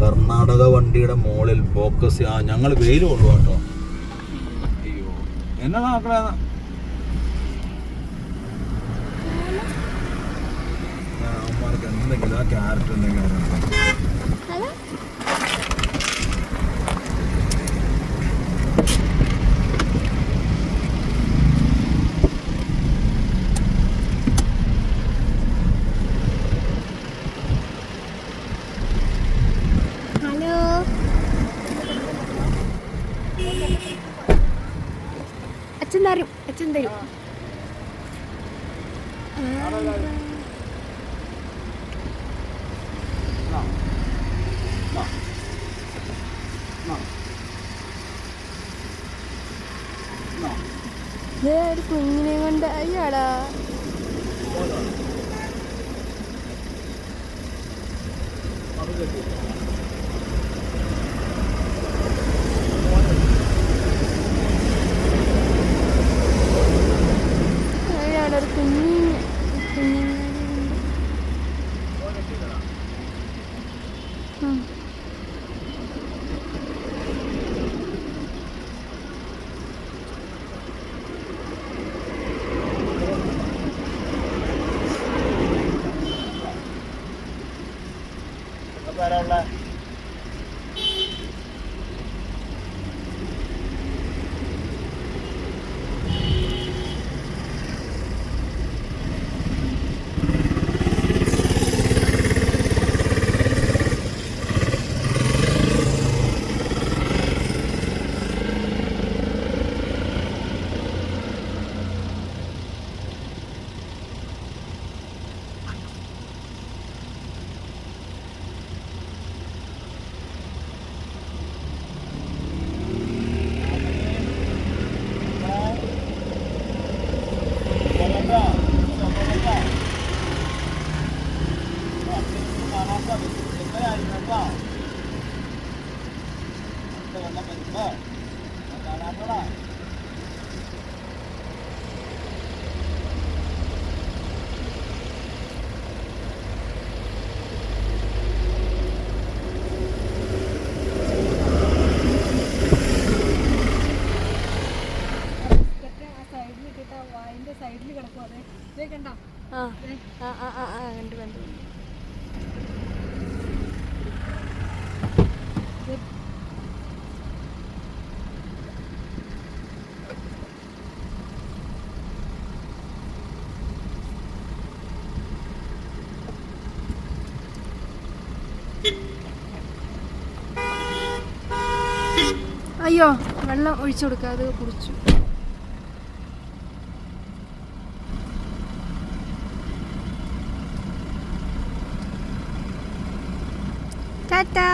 കർണാടക വണ്ടിയുടെ മുകളിൽ ഫോക്കസ് ആ ഞങ്ങൾ വെയിൽ കൊള്ളു കേട്ടോ അയ്യോ എന്നാ അവന്മാർക്ക് എന്തെങ്കിലും ആ ക്യാരറ്റ് എന്തെങ്കിലും അച്ഛൻ തരും അച്ഛൻ തരും. കുഞ്ഞിനെ കൊണ്ട് അയ്യാടാ അയ്യാടാ ഒരു കുഞ്ഞിനെ കുഞ്ഞിനെ ഉം. ആ ആ ആ ആ അയ്യോ വെള്ളം ഒഴിച്ചു കൊടുക്കാതെ കുടിച്ചു. ടാറ്റാ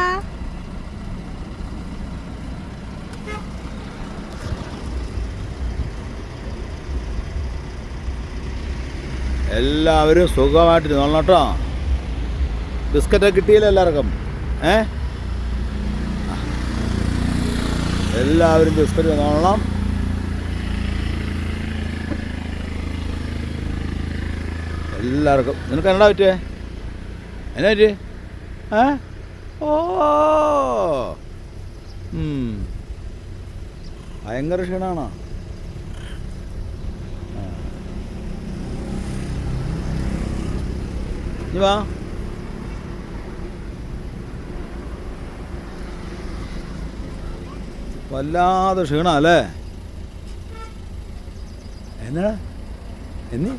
എല്ലാവരും സുഖമായിട്ട് കേട്ടോ. ബിസ്ക്കറ്റ് കിട്ടിയില്ല എല്ലാവർക്കും? ഏ? എല്ലാവരും ബിസ്ക്കറ്റ് നോളണം എല്ലാവർക്കും. നിനക്ക് എന്നാ പറ്റിയേ? എന്നാ പറ്റിയേ? ഏ? ഭയങ്കര ക്ഷീണമാണോ ഇനി വാ. വല്ലാതെ ക്ഷീണ അല്ലേ? എന്നാ? എന്നി?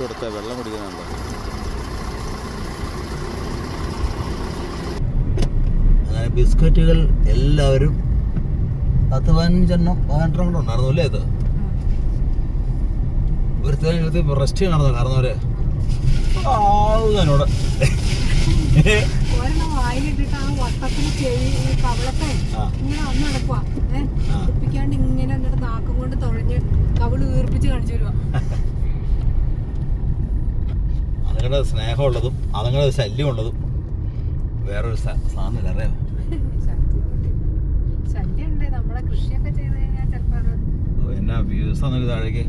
ഒഴിച്ചു കൊടുത്താൽ വെള്ളം കുടിക്കുന്നുണ്ടോ അങ്ങനെ ബിസ്ക്കറ്റുകൾ എല്ലാവരും പത്ത് പതിനഞ്ചെണ്ണം പതിനെട്ടെണ്ണം കൂടെ ഉണ്ടായിരുന്നു അല്ലേ ഇത്? ഒരു തേങ്ങ റെസ്റ്റ് ചെയ്യണോ കാരണം അവരെ ആവുന്നതിനോട്. ഇങ്ങനെ. ഇങ്ങനെ നാക്കും കൊണ്ട് തുഴഞ്ഞ് കവിൾ വീർപ്പിച്ച് കാണിച്ചു വരുവാ അതുങ്ങളുടെ സ്നേഹമുള്ളതും അതുങ്ങളുടെ ശല്യമുള്ളതും വേറൊരു സാധനമില്ല അറിയാം ശല്യം ഉണ്ട് നമ്മളെ കൃഷിയൊക്കെ ചെയ്ത് കഴിഞ്ഞാൽ ചിലപ്പോ അത് എന്നാ വ്യൂസ് താഴേക്ക്.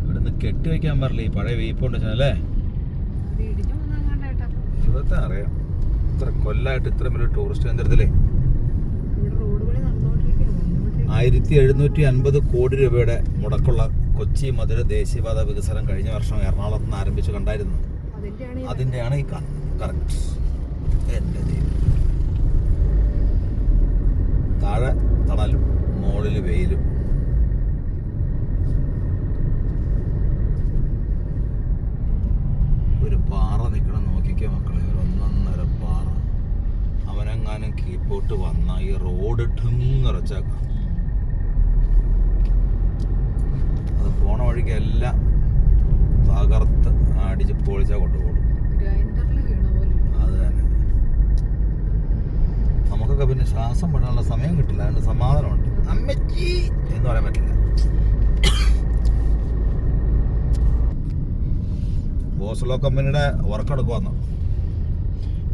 ഇവിടുന്ന് കെട്ടി വെക്കാൻ പാടില്ല ഈ പഴയ വീപ്പുണ്ട് അല്ലേ? ഇവിടുത്തെ അറിയാം. ഇത്ര കൊല്ലായിട്ട് ഇത്ര വലിയ ടൂറിസ്റ്റ് കേന്ദ്രത്തിലേ. ആയിരത്തി എഴുന്നൂറ്റി അൻപത് കോടി രൂപയുടെ മുടക്കുള്ള കൊച്ചി മധുര ദേശീയപാത വികസനം കഴിഞ്ഞ വർഷം എറണാകുളത്ത് നിന്ന് ആരംഭിച്ചു കണ്ടായിരുന്നു. അതിന്റെയാണ് ഈ അതിന്റെയാണ് ഈ കാണുന്നത് കറക്റ്റ് എന്റെ ദൈവം. താഴെ തണലും മുകളിൽ വെയിലും. ഒരു പാറ നിൽക്കണം നോക്കിക്കോ മക്കളെ ഒരു ഒന്നൊന്നര പാറ. അവനെങ്ങാനും കീപ്പോട്ട് വന്ന ഈ റോഡ് ഠിങ്ങറച്ചാക്കാം അത് പോണ വഴിക്കെല്ലാം തകർത്ത് അടിച്ച് പൊളിച്ചാൽ കൊണ്ടുപോകും. അത് തന്നെ. നമുക്കൊക്കെ പിന്നെ ശ്വാസം വിടാനുള്ള സമയം കിട്ടില്ല. അതുകൊണ്ട് സമാധാനമുണ്ട്. അമ്മച്ചി എന്ന് പറയാൻ പറ്റില്ല. ഗോസലോ കമ്പനിയുടെ വർക്ക് എടുക്കുവാന്ന്.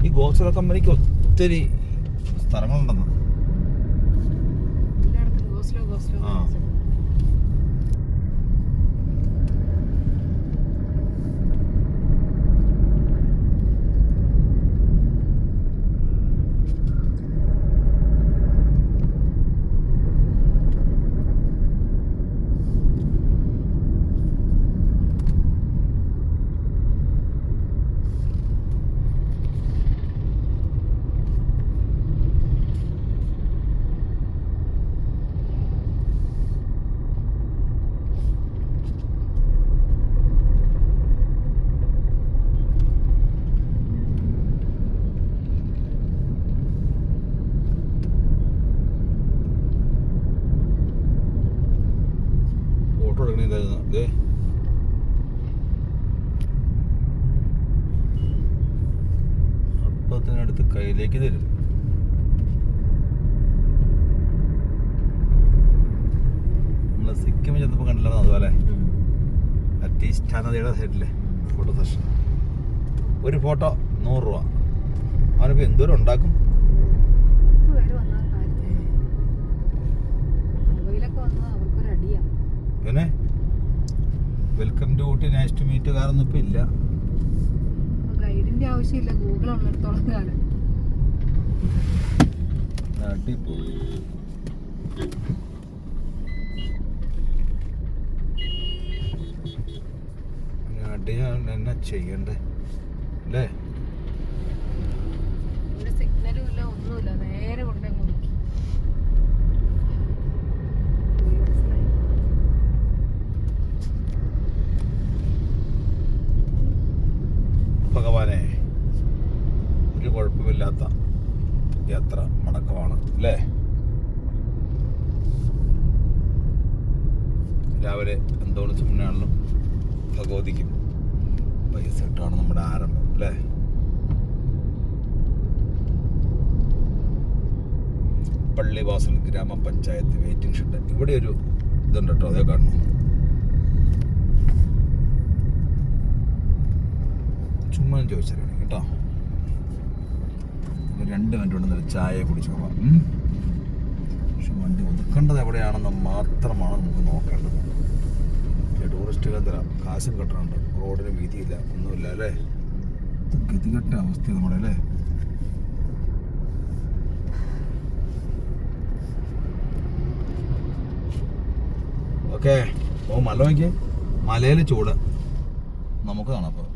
ഈ ഗോസലോ കമ്പനിക്ക് ഒത്തിരി സ്ഥലങ്ങളുണ്ടെന്ന്. ആ. ഫോട്ടോ ദേ അപ്പത്തിനടുത്ത് കയ്യിലേക്ക് തരും. നമ്മൾ സിക്കിം ചെന്നപ്പോൾ കണ്ടില്ലായിരുന്നു അതുപോലെ? അറ്റീസ്റ്റ നദിയുടെ സൈഡിലെ ഫോട്ടോ സെഷൻ ഒരു ഫോട്ടോ നൂറ് രൂപ. അവനിപ്പോൾ എന്തോരം ഉണ്ടാക്കും? പത്ത് welcome to Ooty nice to meet കാറൊന്നും ഇപ്പം ഇല്ല. ഗൈഡിന്റെ ആവശ്യമില്ല ഗൂഗിൾ ഉള്ളിടത്തോളം കാലം. അടിപൊളി. അടിയാണ് എന്നാ ചെയ്യണ്ടേ? അല്ലേ? സിഗ്നലും ഇല്ല ഒന്നുമില്ല നേരെ കൊണ്ടേ കുഴപ്പമില്ലാത്ത യാത്ര മടക്കമാണ് അല്ലേ? രാവിലെ എന്തോന്ന് ചുമനാണെങ്കിലും ഭഗവതിക്കും പൈസ ഇട്ടാണ് നമ്മുടെ ആരംഭം അല്ലേ? പള്ളിവാസൽ ഗ്രാമപഞ്ചായത്ത് വെയിറ്റിംഗ് ഷെഡ്. ഇവിടെ ഒരു ഇതുണ്ട് കേട്ടോ അതേ കാണുന്നു. ചുമ്മാ ചോദിച്ചാൽ കേട്ടോ. രണ്ട് മിനിറ്റ് കൊണ്ട് ഒരു ചായ കുടിച്ചു. ഉം. പക്ഷെ വണ്ടി ഒതുക്കേണ്ടത് എവിടെയാണെന്ന് മാത്രമാണ് നമുക്ക് നോക്കേണ്ടത്. ടൂറിസ്റ്റ് കേന്ദ്രം കാശും കെട്ടണുണ്ട്. റോഡിന് വീതിയില്ല ഒന്നുമില്ല അല്ലേ? ഗതികെട്ട അവസ്ഥ നമ്മുടെ അല്ലേ? ഓക്കെ. ഓ മല നോക്കിയേ. മലയിൽ ചൂട്. നമുക്ക് കാണാം അപ്പോൾ